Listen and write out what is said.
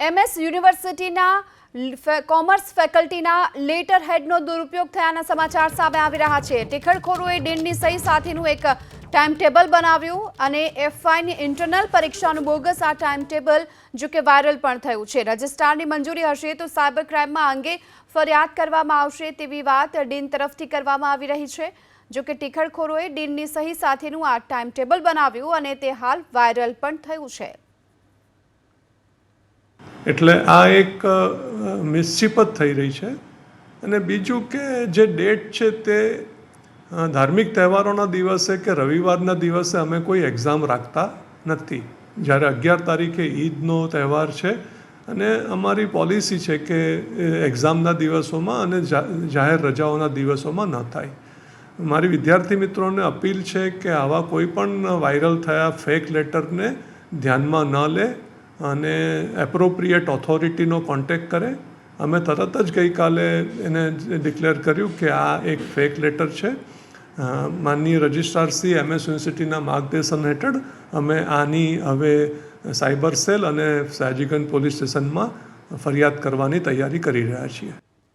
MS યુનિવર્સિટીના commerce ફેકલ્ટીના letter હેડનો દુરુપયોગ થયાના સમાચાર સામે આવી રહ્યા છે. ટીખળખોરોએ ડીનની સહી સાથેનું એક ટાઈમ ટેબલ બનાવ્યું અને એફઆઈની ઇન્ટરનલ પરીક્ષાનું બોગસ આ ટાઈમ ટેબલ જો કે વાયરલ પણ થયું છે. રજિસ્ટ્રારની મંજૂરી હશે તો સાયબર ક્રાઇમમાં અંગે ફરિયાદ કરવામાં આવશે તેવી વાત ડીન તરફથી કરવામાં આવી રહી છે. જો કે ટીખળખોરોએ ડીનની સહી સાથેનું આ ટાઈમ ટેબલ બનાવ્યું અને તે હાલ વાયરલ પણ થયું છે. એટલે આ એક મિસશીપ જ થઈ રહી છે. અને બીજું કે જે ડેટ છે તે ધાર્મિક તહેવારોના દિવસે કે રવિવારના દિવસે અમે કોઈ એક્ઝામ રાખતા નથી. જ્યારે અગિયાર તારીખે ઈદનો તહેવાર છે અને અમારી પોલિસી છે કે એક્ઝામના દિવસોમાં અને જાહેર રજાઓના દિવસોમાં ન થાય. મારી વિદ્યાર્થી મિત્રોને અપીલ છે કે આવા કોઈ પણ વાયરલ થયા ફેક લેટરને ધ્યાનમાં ન લે. અને એપ્રોપ્રિએટ ઓથોરિટીનો કોન્ટેક્ટ કરે. અમે તરત જ ગઈકાલે એને ડિક્લેર કર્યું કે આ એક ફેક લેટર છે. માનનીય રજિસ્ટ્રાર સી એમએસ યુનિવર્સિટીના માર્ગદર્શન હેઠળ અમે આની હવે સાયબર સેલ અને સાજીગંજ પોલીસ સ્ટેશનમાં ફરિયાદ કરવાની તૈયારી કરી રહ્યા છીએ.